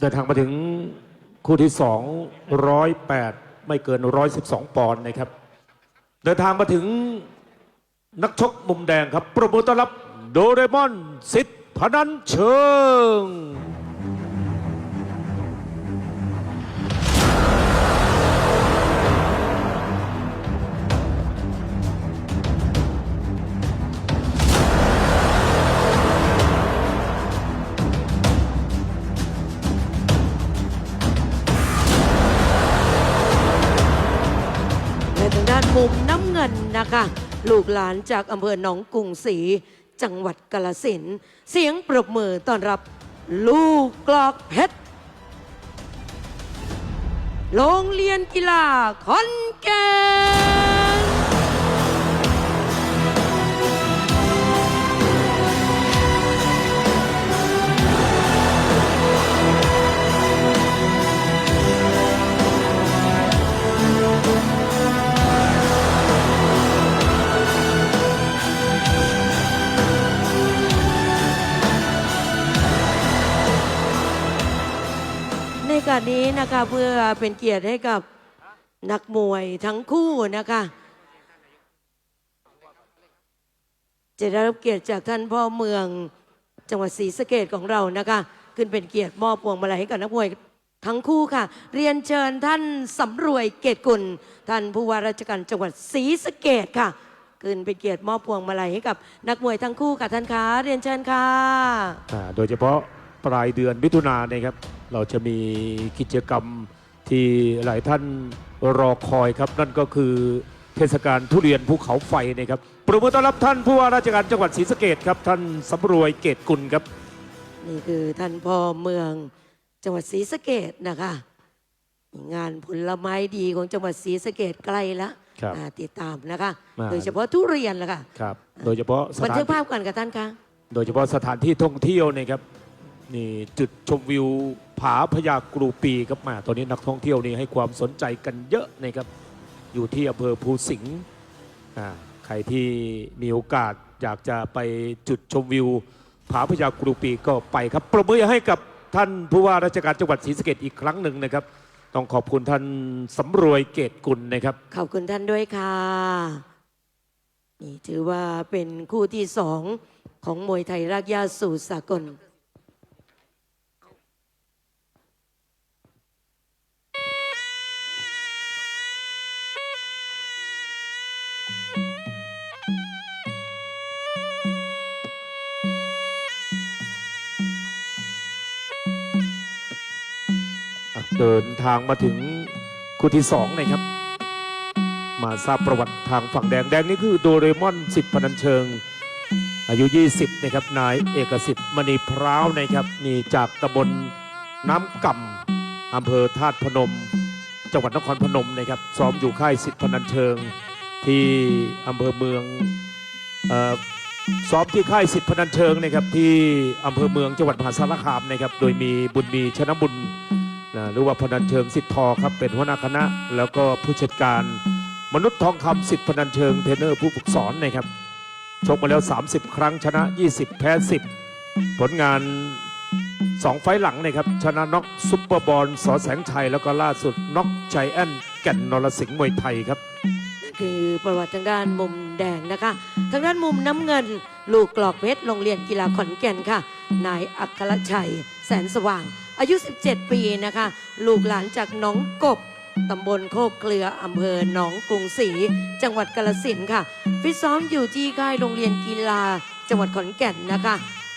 เดินทางมาถึงคู่ที่สองร้อยแปดไม่เกินร้อยสิบสองปอนด์นะครับ เดินทางมาถึงนักชกมุมแดงครับ ประมือต้อนรับโดเรมอนสิทธิ์พนันเชิง มุมน้ำเงินนะคะ ลูกหลานจากอำเภอหนองกรุงศรีจังหวัดกาลสินเสียงปรบมือต้อนรับ ลูกกลอกเพชรโรงเรียนกีฬาขอนแก่น ในการนี้นะคะเพื่อเป็นเกียรติให้กับนักมวยทั้งคู่นะคะจะได้รับเกียรติจากท่านพ่อเมืองจังหวัดศรีสะเกดของเรานะคะ ขึ้นเป็นเกียรติมอบพวงมาลัยให้กับนักมวยทั้งคู่ค่ะ เรียนเชิญท่านสำรวยเกตกุลท่านผู้ว่าราชการจังหวัดศรีสะเกดค่ะ ขึ้นเป็นเกียรติมอบพวงมาลัยให้กับนักมวยทั้งคู่ค่ะท่านคะเรียนเชิญค่ะ อ่าโดยเฉพาะปลายเดือนมิถุนายนนะครับ เราจะมีกิจกรรมที่หลายท่านรอคอยครับ นั่นก็คือเทศกาลทุเรียนภูเขาไฟนะครับปรบมือต้อนรับท่านผู้ว่าราชการจังหวัดศรีสะเกดครับ ท่านสำรวยเกตกุลครับ นี่คือท่านพ่อเมืองจังหวัดศรีสะเกดนะคะ งานผลไม้ดีของจังหวัดศรีสะเกดใกล้แล้วครับอ่าติดตามนะคะ มา โดยเฉพาะทุเรียนละค่ะครับ โดยเฉพาะสบันถานทึกภาพกันกับท่านคะ โดยเฉพาะสถานที่ท่องเที่ยวนะครับ นี่จุดชมวิวผาพญากรูปีครับมาตอนนี้นักท่องเที่ยวนี่ให้ความสนใจกันเยอะนะครับ อยู่ที่อำเภอภูสิงห์ใครที่มีโอกาสอยากจะไปจุดชมวิว ผาพญากรูปีก็ไปครับปรบมือให้กับท่านผู้ว่าราชการจังหวัดศรีสะเกดอีกครั้งหนึ่งนะครับ ต้องขอบคุณท่านสำรวยเกตกุลนะครับ ขอบคุณท่านด้วยค่ะนี่ถือว่าเป็นคู่ที่สองของมวยไทยรากหญ้าสู่สากล เดินทางมาถึงคู่ที่สองนะครับ มาทราบประวัติทางฝั่งแดงแดงนี่คือโดเรมอนสิทธิ์พนันเชิง อายุ 20 นะครับ นายเอกสิทธิ์มณีพร้าวนะครับนี่จากตำบลน้ำก่ำอำเภอธาตุพนม จังหวัดนครพนมนะครับซ้อมอยู่ค่ายสิทธิ์พนันเชิง ที่อำเภอเมืองเออซ้อมที่ค่ายสิทธิ์พนันเชิงนะครับที่อำเภอเมืองจังหวัดมหาสารคามนะครับโดยมีบุญมีชนะบุญ หรือว่าพนันเชิงสิทธิ์ทอครับเป็นหัวหน้าคณะ แล้วก็ผู้จัดการมนุษย์ทองคำสิทธิ์พนันเชิงเทรนเนอร์ผู้ฝึกสอนนะครับชกมาแล้ว 30 ครั้งชนะ 20 แพ้ 10 ผลงาน 2 ไฟหลังนะครับชนะน็อกซุปเปอร์บอลสอแสงชัย แล้วก็ล่าสุดน็อกใจแอนแก่นนรสิงห์มวยไทยครับคือประวัติทางด้านมุมแดงนะคะ ทางด้านมุมน้ำเงิน ลูกกลอกเพชรโรงเรียนกีฬาขอนแก่นค่ะ นายอัครชัย แสนสว่าง อายุ 17 ปีนะคะ ลูกหลานจากหนองกบตำบลโคกเกลืออำเภอหนองกรุงศรีจังหวัดกาลสินธุ์ค่ะฟิตซ้อมอยู่ที่ค่ายโรงเรียนกีฬา จังหวัดขอนแก่นนะคะ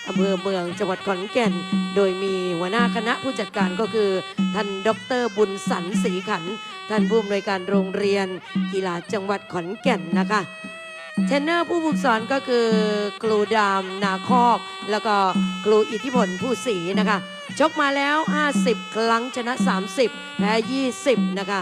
อำเภอเมืองจังหวัดขอนแก่น โดยมีหัวหน้าคณะผู้จัดการก็คือ ท่านดรบุญสันศรีขัน ท่านผู้อำนวยการโรงเรียน กีฬาจังหวัดขอนแก่นนะคะเทรนเนอร์ผู้ฝึกสอนก็คือครูดามนาคอก แล้วก็ครูอิทธิพลผู้ศรีนะคะ ชกมาแล้ว 50 ครั้งชนะ 30 แพ้ 20 นะคะ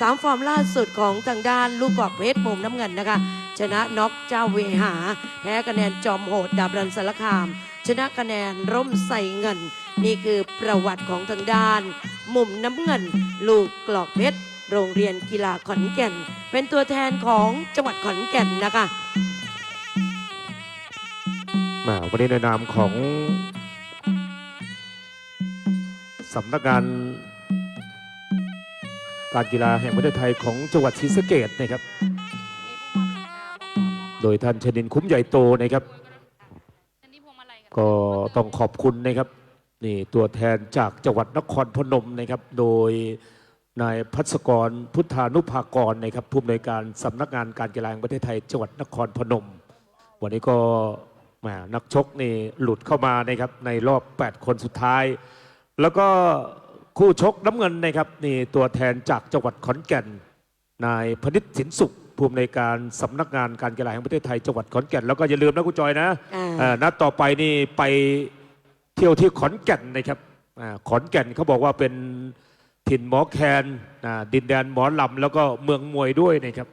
สามฟอร์มล่าสุดของทางด้านลูกกอกเพชรมุมน้ำเงินนะคะ ชนะน็อกเจ้าเวหา แพ้คะแนนจอมโหดดาบรันสารคาม ชนะคะแนนร่มใส่เงิน นี่คือประวัติของทางด้าน มุมน้ำเงิน ลูกกลอกเพชรโรงเรียนกีฬาขอนแก่น เป็นตัวแทนของจังหวัดขอนแก่นนะคะมาวันนี้ในนามของ สำนักงานการกีฬาแห่งประเทศไทยของจังหวัดศรีสะเกดนะครับ โดยท่านชนินคุ้มใหญ่โตนะครับ ก็ต้องขอบคุณนะครับนี่ตัวแทนจากจังหวัดนครพนมนะครับ โดยนายพัศกรพุทธานุภากรนะครับผู้อำนวยการสำนักงานการกีฬาแห่งประเทศไทย จังหวัดนครพนม วันนี้ก็แหมนักชกนี่หลุดเข้ามานะครับในรอบ 8 คนสุดท้าย แล้วก็คู่ชกน้ำเงินนะครับนี่ตัวแทนจากจังหวัดขอนแก่น นายพนิษฐ์สินสุขผู้อำนวยการสำนักงานการกีฬาแห่งประเทศไทยจังหวัดขอนแก่นแล้วก็อย่าลืมนะคุณจอยนะอ่าเอ่อนัดต่อไปนี่ไปเที่ยวที่ขอนแก่นนะครับอ่าขอนแก่นเขาบอกว่าเป็นถิ่นหมอแคนอ่าดินแดนหมอลำแล้วก็เมืองมวยด้วยนะครับ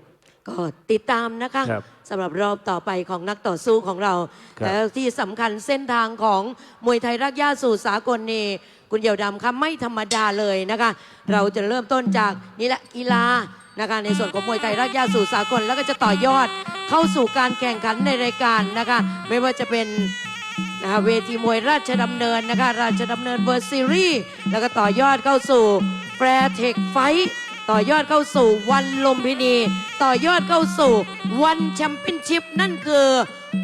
ก็ติดตามนะคะครับสำหรับรอบต่อไปของนักต่อสู้ของเราครับแล้วที่สำคัญเส้นทางของมวยไทยรักย่าสู่สากลนี่ คุณเหี่ยวดำคะไม่ธรรมดาเลยนะคะ เราจะเริ่มต้นจากนี่แหละกีฬานะคะในส่วนของมวยไทยรักยาสู่สากลแล้วก็จะต่อยอดเข้าสู่การแข่งขันในรายการนะคะ ไม่ว่าจะเป็นนะคะเวทีมวยราชดำเนินนะคะราชดำเนินเวอร์ซีรีส์แล้วก็ต่อยอดเข้าสู่แฟร์เทคไฟ ต่อยอดเข้าสู่วันลุมพินี ต่อยอดเข้าสู่วันแชมเปี้ยนชิพนั่นคือ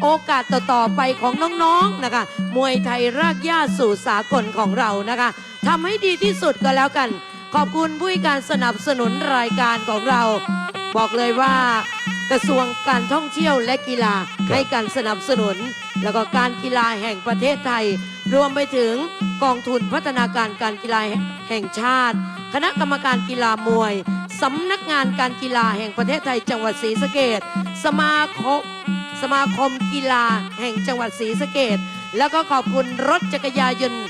โอกาสต่อๆไปของน้องๆนะคะ มวยไทยรากหญ้าสู่สากลของเรานะคะทำให้ดีที่สุดก็แล้วกัน ขอบคุณผู้ให้การสนับสนุนรายการของเรา บอกเลยว่ากระทรวงการท่องเที่ยวและกีฬาให้การสนับสนุน แล้วก็การกีฬาแห่งประเทศไทย รวมไปถึงกองทุนพัฒนาการการกีฬาแห่งชาติ คณะกรรมการกีฬามวยสำนักงานการกีฬาแห่งประเทศไทย จังหวัดศรีสะเกดสมาคมสมาคมกีฬาแห่งจังหวัดศรีสะเกดแล้วก็ขอบคุณรถจักรยานยนต์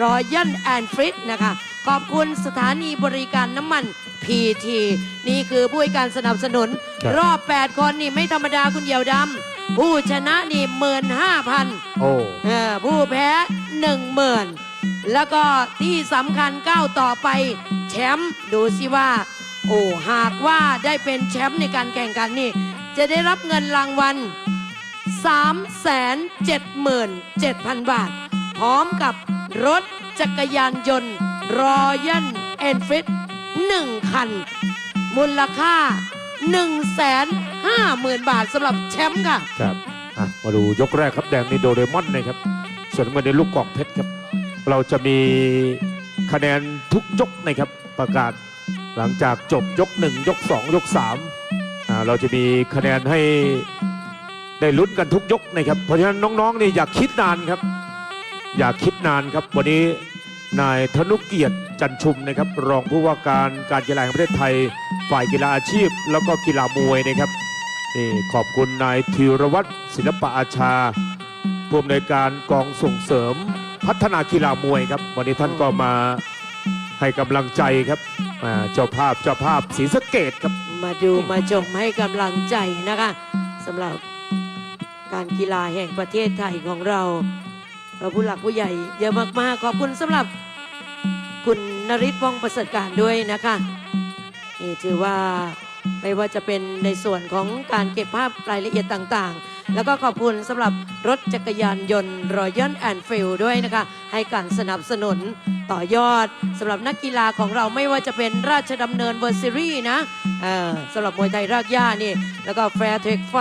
รอยันแอนฟริดนะคะ ขอบคุณสถานีบริการน้ำมันพีทีนี่คือผู้ให้การสนับสนุนครับรอบ 8 คนนี่ไม่ธรรมดาคุณเหยียวดำ ผู้ชนะนี่หมื่นห้าพันโอ้ ผู้แพ้หนึ่งหมื่นแล้วก็ที่สำคัญก้าวต่อไป แชมป์ดูสิว่า โอ้หากว่าได้เป็นแชมป์ในการแข่งขันนี่ จะได้รับเงินรางวัล377,000 บาท พร้อมกับรถจักรยานยนต์รอยันเอนฟิตหนึ่งคัน มูลค่า 50,000 บาทสำหรับแชมป์ค่ะ ครับอะมาดูยกแรกครับแดงนี่โดเรมอนนะครับ ส่วนน้ำเงินในลูกกอกเพชรครับ เราจะมีคะแนนทุกยกนะครับ ประกาศหลังจากจบยก 1 ยก 2 ยก3อ่าเราจะมีคะแนนให้ได้ลุ้นกันทุกยกนะครับ เพราะฉะนั้นน้องๆนี่อย่าคิดนานครับ อย่าคิดนานครับ วันนี้นายธนุเกียรติจันชุมนะครับ รองผู้ว่าการการกีฬาแห่งประเทศไทย ฝ่ายกีฬาอาชีพ แล้วก็กีฬามวยนะครับ นี่ขอบคุณนายธีรวัตรศิลปะอาชาผู้อำนวยการกองส่งเสริมพัฒนากีฬามวยครับ วันนี้ท่านก็มาให้กำลังใจครับอ่าเจ้าภาพเจ้าภาพศรีสะเกดครับ มาดูมาชมให้กำลังใจนะคะสำหรับการกีฬาแห่งประเทศไทยของเราเราผู้หลักผู้ใหญ่เยอะมากๆ ขอบคุณสำหรับคุณนริศวงประเสริฐการด้วยนะคะนี่ถือว่า ไม่ว่าจะเป็นในส่วนของการเก็บภาพรายละเอียดต่างๆ แล้วก็ขอบคุณสำหรับรถจักรยานยนต์รอยัลแอนฟิลด้วยนะคะ ให้การสนับสนุนต่อยอดสำหรับนักกีฬาของเราไม่ว่าจะเป็นราชดำเนินเวอร์ซิรี่นะสำหรับมวยไทยรากหญ้านี่ แล้วก็แฟร์เทคไฟ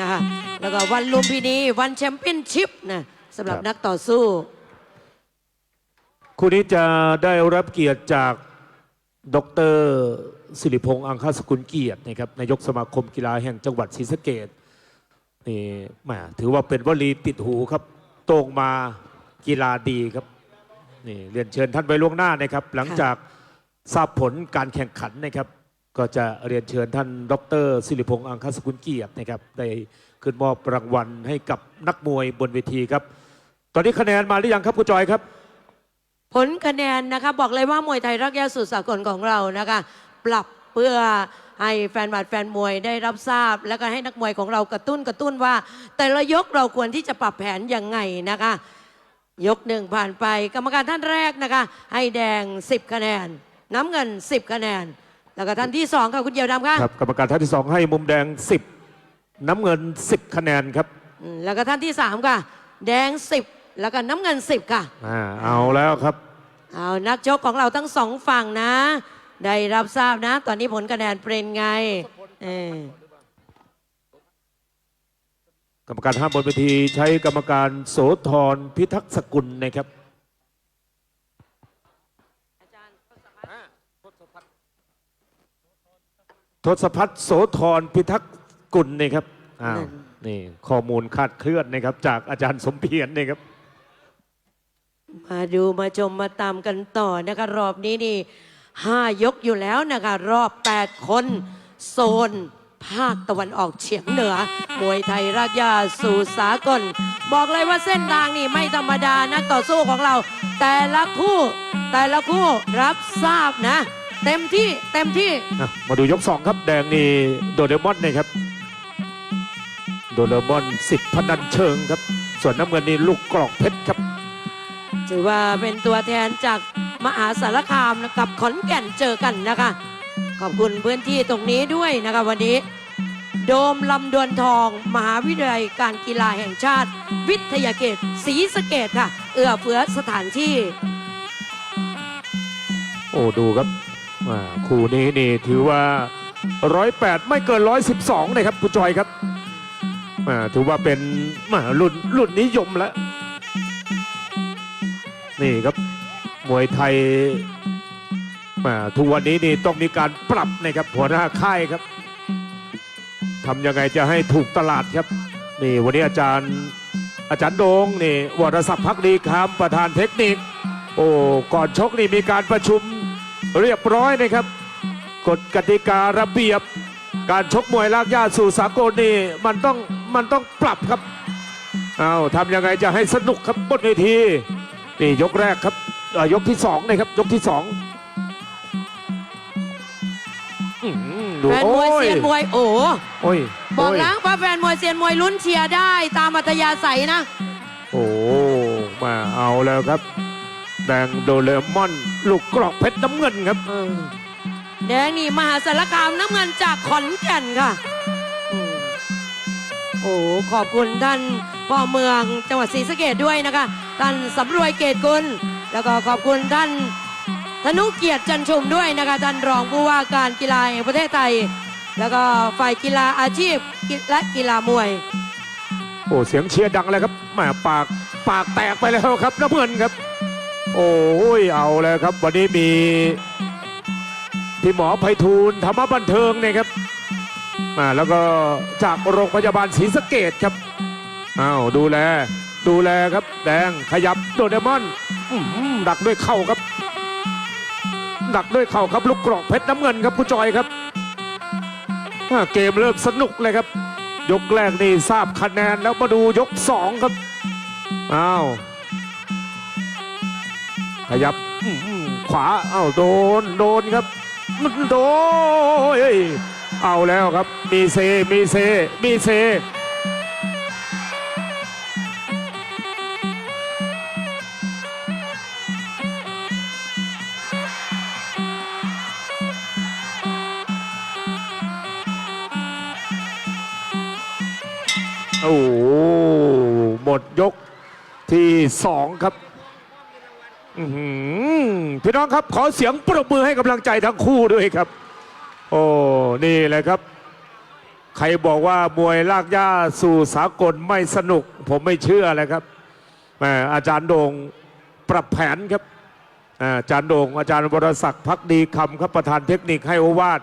นะคะแล้วก็วันลุมพินีวันแชมเปี้ยนชิพนะสำหรับครับนักต่อสู้ คู่นี้จะได้รับเกียรติจากดร สิริพงษ์อังคสกุลเกียรตินะครับนายกสมาคมกีฬาแห่งจังหวัดศรีสะเกดนี่แหมถือว่าเป็นวลีติดหูครับ โต่งมากีฬาดีครับนี่เรียนเชิญท่านไปล่วงหน้านะครับ หลังจากทราบผลการแข่งขันนะครับ ก็จะเรียนเชิญท่าน ดรสิริพงษ์อังคสกุลเกียรตินะครับได้ขึ้นมอบรางวัลให้กับนักมวยบนเวทีครับ ตอนนี้คะแนนมาหรือยังครับคุณจอยครับ ผลคะแนนนะคะบอกเลยว่ามวยไทยรักแย่สุดสากลของเรานะคะ ปรับเพื่อให้แฟนบาดแฟนมวยได้รับทราบ แล้วก็ให้นักมวยของเรากระตุ้นกระตุ้นว่า แต่ละยกเราควรที่จะปรับแผนยังไงนะคะ ยกหนึ่งผ่านไปกรรมการท่านแรกนะคะ ให้แดง 10 คะแนน น้ำเงิน 10 คะแนน แล้วก็ท่านที่สองค่ะคุณเยียวดำค่ะครับกรรมการท่านที่สองให้มุมแดง 10 น้ำเงิน 10 คะแนนครับอืมแล้วก็ท่านที่สามค่ะแดง 10 แล้วก็น้ำเงิน 10 ค่ะ อ่าเอาแล้วครับ เอานักชกของเราทั้งสองฝั่งนะ ได้รับทราบนะ ตอนนี้ผลคะแนนเป็นไงเออกรรมการห้ามบนเวทีใช้กรรมการโสธรพิทักษ์สกุลนะครับทศพัฒน์โสธรพิทักษ์กุลนี่ครับอ้าวนี่ข้อมูลคลาดเคลื่อนนะครับ จากอาจารย์สมเพียรนี่ครับ มาดูมาชมมาตามกันต่อนะคะรอบนี้นี่ ห้ายกอยู่แล้วนะคะ รอบ 8 คน โซน ภาคตะวันออกเฉียงเหนือ มวยไทยรากหญ้าสู่สากล บอกเลยว่าเส้นทางนี่ไม่ธรรมดานักต่อสู้ของเรา แต่ละคู่ แต่ละคู่รับทราบนะ เต็มที่เต็มที่ อะมาดูยกสองครับแดงนี่โดเรมอนนะครับ โดเรมอนสิทธิ์พนันเชิงครับ ส่วนน้ำเงินนี่ลูกกรอกเพชรครับ ถือว่าเป็นตัวแทนจาก มหาสารคามกับขอนแก่นเจอกันนะคะ ขอบคุณพื้นที่ตรงนี้ด้วยนะคะวันนี้ โดมลำดวนทอง มหาวิทยาลัยการกีฬาแห่งชาติ วิทยาเขตศรีสะเกดค่ะ เอื้อเฟื้อสถานที่ โอ้ดูครับอ่าคู่นี้นี่ถือว่าร้อยแปดไม่เกินร้อยสิบสองนะครับคุณจอยครับอ่าถือว่าเป็นมารุ่นรุ่นนิยมแล้วนี่ครับ มวยไทยมาทุกวันนี้นี่ต้องมีการปรับนะครับหัวหน้าค่ายครับทำยังไงจะให้ถูกตลาดครับนี่วันนี้อาจารย์อาจารย์โดงนี่วรศักดิ์พักดีคำประธานเทคนิค โอ้ก่อนชกนี่มีการประชุมเรียบร้อยนะครับ กฎกติการะเบียบ การชกมวยลากย่าสู่สากลนี่มันต้องมันต้องปรับครับเอาทำยังไงจะให้สนุกครับบนเวทีนี่ยกแรกครับ เอ่อยกที่สองนะครับยกที่สองอื้อหือดูแฟนมวยโอ้ยเซียนมวยโอ้โอ้ยบอกโยล้างว่าแฟนมวยเซียนมวยลุ้นเชียร์ได้ตามอัธยาศัยนะ โอ้มาเอาแล้วครับ แดงโดเลมอน ลูกกรอกเพชรน้ำเงินครับ เออแดงนี่มหาสารคามน้ำเงินจากขอนแก่นค่ะอืมโอ้ขอบคุณท่านพ่อเมืองจังหวัดศรีสะเกดด้วยนะคะ ท่านสำรวยเกตกุล แล้วก็ขอบคุณท่านธนุเกียรติจันชุมด้วยนะคะท่านรองผู้ว่าการกีฬาแห่งประเทศไทย แล้วก็ฝ่ายกีฬาอาชีพและกีฬามวย โอ้เสียงเชียร์ดังเลยครับแหมปากปากแตกไปแล้วครับน้ำเงินครับ โอ้ยเอาแล้วครับ วันนี้มีพี่หมอไพฑูรย์ธรรมบันเทิงเนี่ยครับมาแล้วก็จากโรงพยาบาลศรีสะเกดครับอ้าวดูแล ดูแลครับแดงขยับโดเรมอน ดักด้วยเข่าครับ ดักด้วยเข่าครับลูกกรอกเพชรน้ำเงินครับคุณจอยครับอ่าเกมเริ่มสนุกเลยครับ ยกแรกนี่ทราบคะแนนแล้วมาดูยกสองครับอ้าวขยับขวาอ้าวโดนโดนครับโดนเอาแล้วครับ มีเซมีเซมีเซ โอ้โหหมดยกที่สองครับพี่น้องครับขอเสียงปรบมือให้กำลังใจทั้งคู่ด้วยครับ โอ้นี่แหละครับ ใครบอกว่ามวยลากย่าสู่สากลไม่สนุก ผมไม่เชื่อเลยครับอาจารย์โดงปรับแผนครับอ่าอาจารย์โดงอาจารย์วรศักดิ์พักดีคำครับประธานเทคนิคให้โอวาท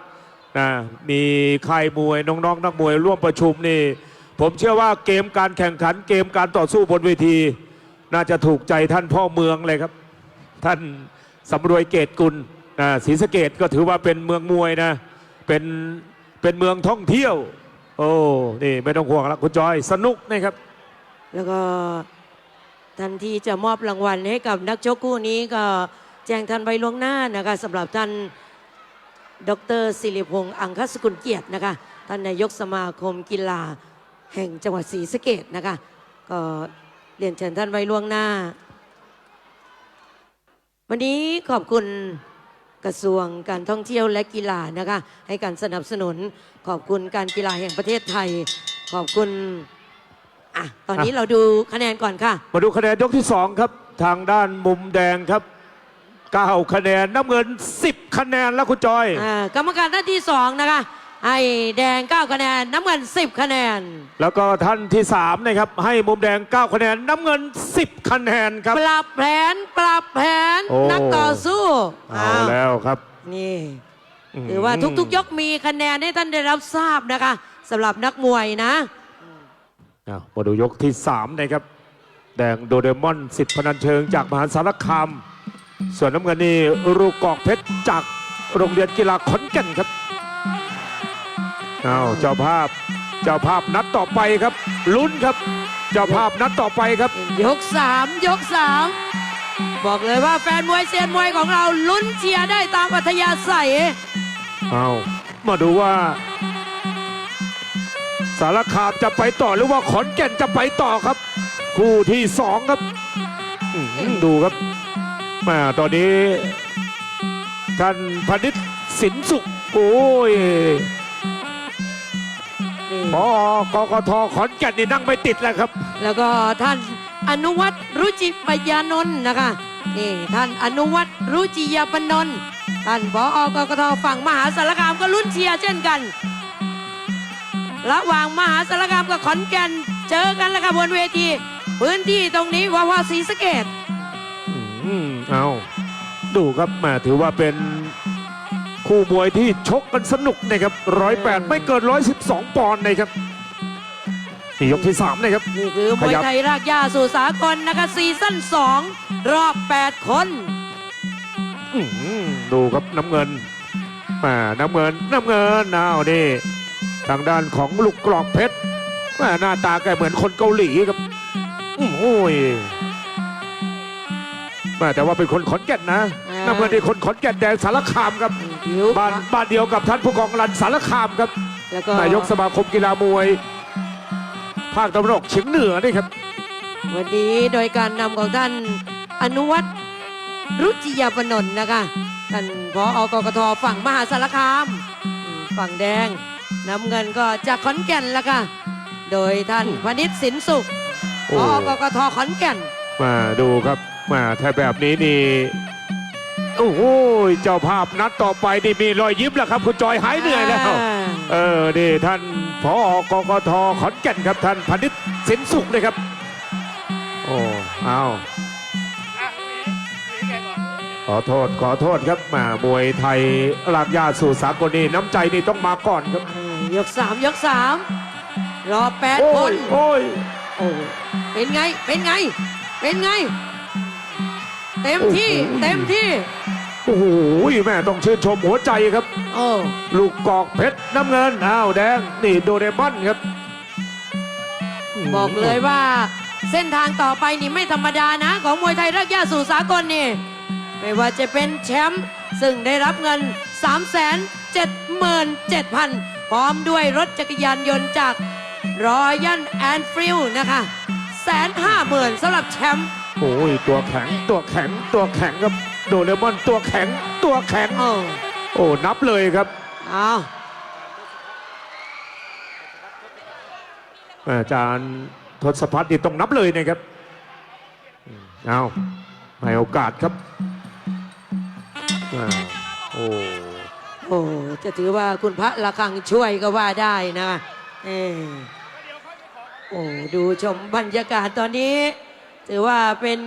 นะมีค่ายมวยน้องๆนักมวยร่วมประชุมนี่ ผมเชื่อว่าเกมการแข่งขันเกมการต่อสู้บนเวที น่าจะถูกใจท่านพ่อเมืองเลยครับ ท่านสำรวยเกตกุลศรีสะเกดก็ถือว่าเป็นเมืองมวยนะ เป็นเป็นเมืองท่องเที่ยว โอ้นี่ไม่ต้องห่วงละคุณจอยสนุกนะครับ แล้วก็ทันที่จะมอบรางวัลให้กับนักชกคู่นี้ก็แจ้งท่านไว้ล่วงหน้านะคะสำหรับท่านดรศิริพงษ์อังคสกุลเกียรตินะคะท่านนายกสมาคมกีฬา แห่งจังหวัดศรีสะเกดนะคะ ก็เรียนเชิญท่านไว้ล่วงหน้า วันนี้ขอบคุณกระทรวงการท่องเที่ยวและกีฬานะคะให้การสนับสนุนขอบคุณการกีฬาแห่งประเทศไทย ขอบคุณอะตอนนี้อะเราดูคะแนนก่อนค่ะ มาดูคะแนนยกที่สองครับ ทางด้านมุมแดงครับ9คะแนนน้ำเงิน 10 คะแนนแล้วคุณจอย อ่ากรรมการท่านที่สองนะคะ ให้แดง 9 คะแนน น้ำเงิน 10 คะแนน แล้วก็ท่านที่3นะครับให้มุมแดง 9 คะแนน น้ำเงิน 10 คะแนนครับ ปรับแผนปรับแผนโอ้ นักต่อสู้เอาวแล้วครับ นี่มถือว่าทุกๆ ยกมีคะแนนให้ท่านได้รับทราบนะคะสำหรับนักมวยนะ อ้าวมาดูยกที่ 3 นะครับ แดงโดเรมอนสิทธิ์พนันเชิงจากมหาสารคาม ส่วนน้ำเงินนี่รูกอกเพชรจากโรงเรียนกีฬาขอนแก่นครับ อ้าวเจ้าภาพเจ้าภาพนัดต่อไปครับลุ้นครับ เจ้าภาพนัดต่อไปครับ ยก3ยก3บอกเลยว่าแฟนมวยเซียนมวยของเราลุ้นเชียร์ได้ตามอัธยาศัยเอามาดูว่า สารคามจะไปต่อหรือว่าขอนแก่นจะไปต่อครับ คู่ที่สองครับอื้อหือดูครับแมาตอนนี้ท่านพนิษฐ์สินสุขโอ้ยนี่ พอกกทขอนแก่นนี่นั่งไม่ติดแล้วครับ แล้วก็ท่านอนุวัตรรุจิปยานนท์นะคะนี่ท่านอนุวัตรรุจิยปนนท์ท่านผอกกทฝั่งมหาสารคามก็ลุ้นเชียร์เช่นกัน ระหว่างมหาสารคามกับขอนแก่นเจอกันแล้วค่ะบนเวที พื้นที่ตรงนี้วาวาศรีสะเกดอืมเอาดูครับแหมาถือว่าเป็น คู่มวยที่ชกกันสนุกนะครับร้อยแปดไม่เกินร้อยสิบสองปอนด์นะครับนี่ยกที่สามนะครับนี่คือมวยไทยรากหญ้าสู่สากลนะคะซีซั่น2รอบ8คนอื้อหือดูครับน้ำเงินแหมาน้ำเงินน้ำเงินเอานี่ทางด้านของลูกกรอกเพชรแหม่หน้าตาแกเหมือนคนเกาหลีครับอื้อโอ้ยแหม่แต่ว่าเป็นคนขอนแก่นนะอ่าน้ำเงินนี่คนขอนแก่นแดงสารคามครับ ผิว บ้านบ้านเดียวกับท่านผู้กองรันสารคามครับแล้วก็นายกสมาคมกีฬามวย ภาคตะวันออกเฉียงเหนือนี่ครับ วันนี้โดยการนำของท่านอนุวัตรรุจิยาปนนท์นะคะท่านพออกกทฝั่งมหาสารคามอืมฝั่งแดงน้ำเงินก็จากขอนแก่นละค่ะโดยท่านพนิษฐ์สินสุขโอ้พอกกทขอนแก่น มาดูครับมาถ้าแบบนี้นี่ โอ้โหเจ้าภาพนัดต่อไปนี่มีรอยยิ้มแล้วครับ คุณจอยหายเหนื่อยแล้ว เออนี่ท่านพอกกทขอนแก่นครับท่านพนิษฐ์สินสุขเลยครับ โอ้เอาขอโทษขอโทษครับมามวยไทยลากยาสู่สากลนี่น้ำใจนี่ต้องมาก่อนครับ ยกสามยกสามรอบแปดโอ้คยนโอ้ยโอ้เป็นไงเป็นไง เป็นไง เต็มที่โอ้โหเต็มที่โอ้โหแม่ต้องชื่นชมหัวใจครับโอ้ลูกกอกเพชรน้ำเงินอ้าวแดงนี่โดเรมอนครับ บอกเลยว่าเส้นทางต่อไปนี่ไม่ธรรมดานะ ของมวยไทยรักย่าสู่สากลนี่ ไม่ว่าจะเป็นแชมป์ซึ่งได้รับเงิน 3 7 7 0 0 0 พร้อมด้วยรถจักรยานยนต์จากรอยันแอนฟิลนะคะแสนห้าหมื่นสำหรับแชมป์ โอ้ยตัวแข็งตัวแข็งตัวแข็งครับโดเรมอนตัวแข็งตัวแข็งโอ้โอ้นับเลยครับเอาอาจารย์ทศพัฒน์นี่ต้องนับเลยนะครับอืมเอาให้โอกาสครับอ้าวโอ้โอ้จะถือว่าคุณพระละคังช่วยก็ว่าได้นะเออโอ้ดูชมบรรยากาศตอนนี้ ถือว่าเป็น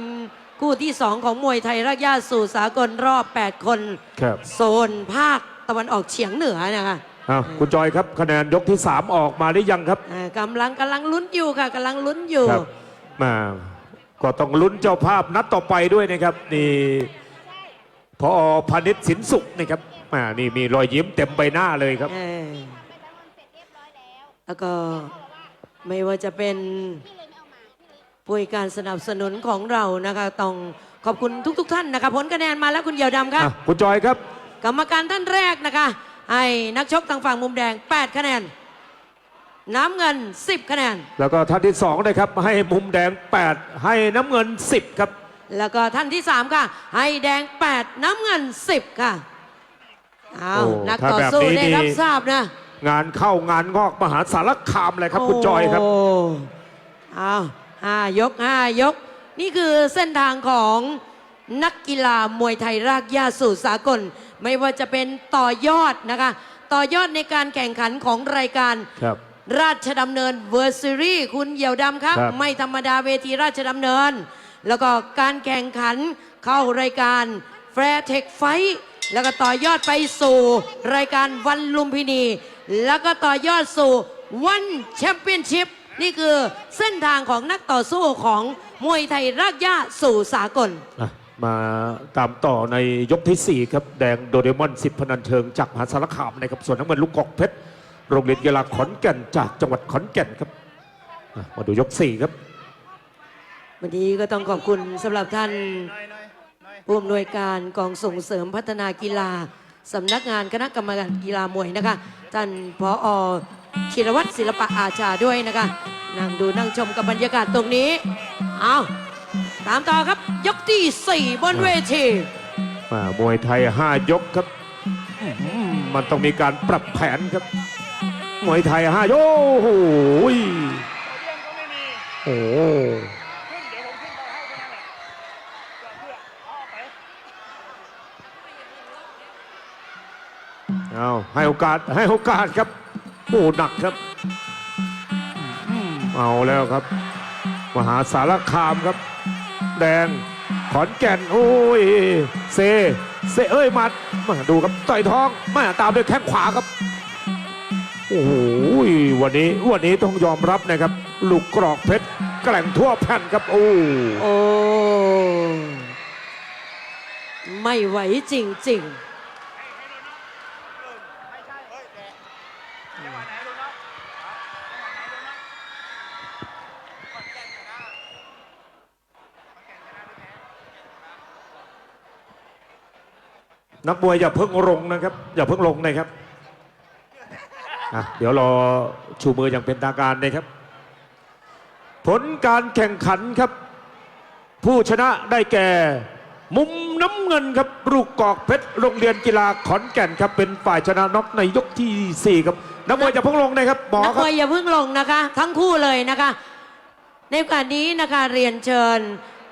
คู่ที่สองของมวยไทยรักย่าสู่สากลรอบ 8 คน ครับโซนภาคตะวันออกเฉียงเหนือนะคะอ้าวคุณจอยครับคะแนนยกที่ 3 ออกมาได้ยังครับอ่ากำลังกำลังลุ้นอยู่ค่ะกำลังลุ้นอยู่ ครับมาก็ต้องลุ้นเจ้าภาพนัดต่อไปด้วยนะครับ นี่พอพาณิชย์สินสุขนะครับมานี่มีรอยยิ้มเต็มใบหน้าเลยครับ เออแล้วก็ไม่ว่าจะเป็น ผู้ให้การสนับสนุนของเรานะคะต้องขอบคุณทุกๆท่านนะคะผลคะแนนมาแล้วคุณเหยี่ยวดำครับ อะคุณจอยครับ กรรมการท่านแรกนะคะ ให้นักชกทางฝั่งมุมแดง 8 คะแนน น้ำเงิน 10 คะแนน แล้วก็ท่านที่สองนะครับ ให้มุมแดง 8 ให้น้ำเงิน 10 ครับ แล้วก็ท่านที่ 3 ค่ะ ให้แดง 8 น้ำเงิน 10 ค่ะเอาโอ้นักถ้าต่อแบบสู้นี้ได้นี่ รับทราบนะงานเข้างานงอกมหาสารคามเลยครับ คุณจอยครับโเอา ห้ายกห้ายก นี่คือเส้นทางของนักกีฬามวยไทยรากหญ้าสู่สากล ไม่ว่าจะเป็นต่อยอดนะคะ ต่อยอดในการแข่งขันของรายการครับ ราชดำเนินเวอร์ซิรี่คุณเหยี่ยวดำครับ ครับ ไม่ธรรมดาเวทีราชดำเนิน แล้วก็การแข่งขันเข้ารายการแฟร์เทคไฟแล้วก็ต่อยอดไปสู่รายการวันลุมพินี แล้วก็ต่อยอดสู่วันแชมเปี้ยนชิพ นี่คือเส้นทางของนักต่อสู้ของมวยไทยรากหญ้าสู่สากล อะมาตามต่อในยกทีสี่4 ครับ แดงโดเรมอนสิบพนันเชิงจากมหาสารคามนะครับส่วนน้ำเงินลูกกอกเพชรโรงเรียนกีฬาขอนแก่นจากจังหวัดขอนแก่นครับอะมาดูยกสี่ครับ วันนี้ก็ต้องขอบคุณสำหรับท่าน ผู้อำนวยการกองส่งเสริมพัฒนากีฬาสำนักงานคณะกรรมการกีฬามวยนะคะท่านพออ ชิรวัตรศิลปะอาชาด้วยนะคะ นั่งดูนั่งชมกับบรรยากาศตรงนี้ เอาตามต่อครับยกที่ 4 บนเวทีมามวยไทย 5 ยกครับ มันต้องมีการปรับแผนครับ มวยไทย 5 ยก โอ้โหโอ้เอาให้โอกาสให้โอกาสครับ โอ้หนักครับอืมเอาแล้วครับ มหาสารคามครับ แดงขอนแก่น โอ้ยเซเซเอ้ยหมัดมาดูครับต่อยท้องมาตามด้วยแข้งขวาครับ โอ้โหวันนี้วันนี้ต้องยอมรับนะครับ ลูกกรอกเพชรแกล่งทั่วแผ่นครับ โอ้โอ้ไม่ไหวจริง ๆ นักมวยอย่าเพิ่งลงนะครับ อย่าเพิ่งลงนะครับอะเดี๋ยวรอชูมืออย่างเป็นทางการนะครับ ผลการแข่งขันครับ ผู้ชนะได้แก่ มุมน้ำเงินครับลูกกอกเพชรโรงเรียนกีฬาขอนแก่นครับ เป็นฝ่ายชนะน็อกในยกที่ 4 ครับ นักมวยอย่าเพิ่งลงนะครับหมอนักครัมบ วยอย่าเพิ่งลงนะคะ ทั้งคู่เลยนะคะ ในโอกาสนี้นะคะเรียนเชิญ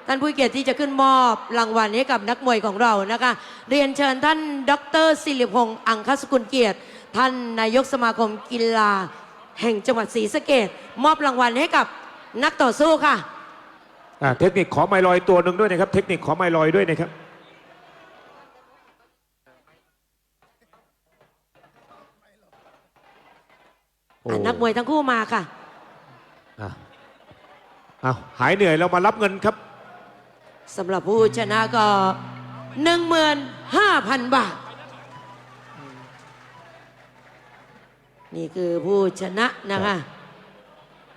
ท่านผู้เกียรติที่จะขึ้นมอบรางวัลให้กับนักมวยของเรานะคะ เรียนเชิญท่าน ดรศิริพงษ์อังคสกุลเกียรติ ท่านนายกสมาคมกีฬา แห่งจังหวัดศรีสะเกดมอบรางวัลให้กับนักต่อสู้ค่ะ อะเทคนิคขอไมลอยตัวหนึ่งด้วยนะครับ เทคนิคขอไมลอยด้วยนะครับ โอ้นักมวยทั้งคู่มาค่ะ อะเอาหายเหนื่อยเรามารับเงินครับ สำหรับผู้ชนะก็ 15,000 บาท นี่คือผู้ชนะนะคะ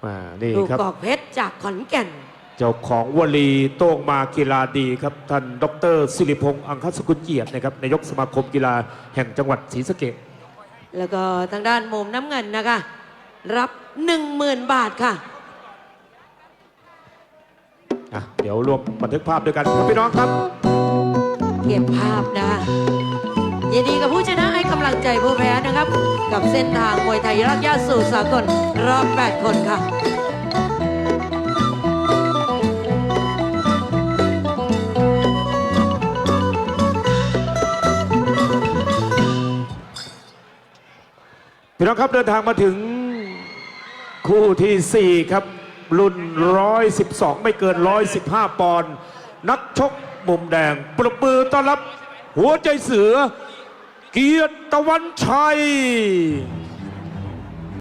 อ่านี่ลูกครับ กอกเพชรจากขอนแก่น เจ้าของวลีโต้งมากีฬาดีครับ ท่านดรสิริพงษ์อังคสกุลเกียรตินะครับนายกสมาคมกีฬาแห่งจังหวัดศรีสะเกษแล้วก็ทางด้านมุมน้ำเงินนะคะ รับ 10,000 บาทค่ะ อะเดี๋ยวรวมบันทึกภาพด้วยกันครับพี่น้องครับ เก็บภาพนะคะยินดีกับผู้ชนะให้กำลังใจผู้แพ้นะครับ กับเส้นทางมวยไทยรักยาสู่สากลรอบ 8 คนค่ะ พี่น้องครับเดินทางมาถึงคู่ที่ 4 ครับ รุ่น 112 ไม่เกิน 115 ปอนด์นักชกมุมแดง ปรบมือต้อนรับ หัวใจเสือ เกียรติตะวันชัย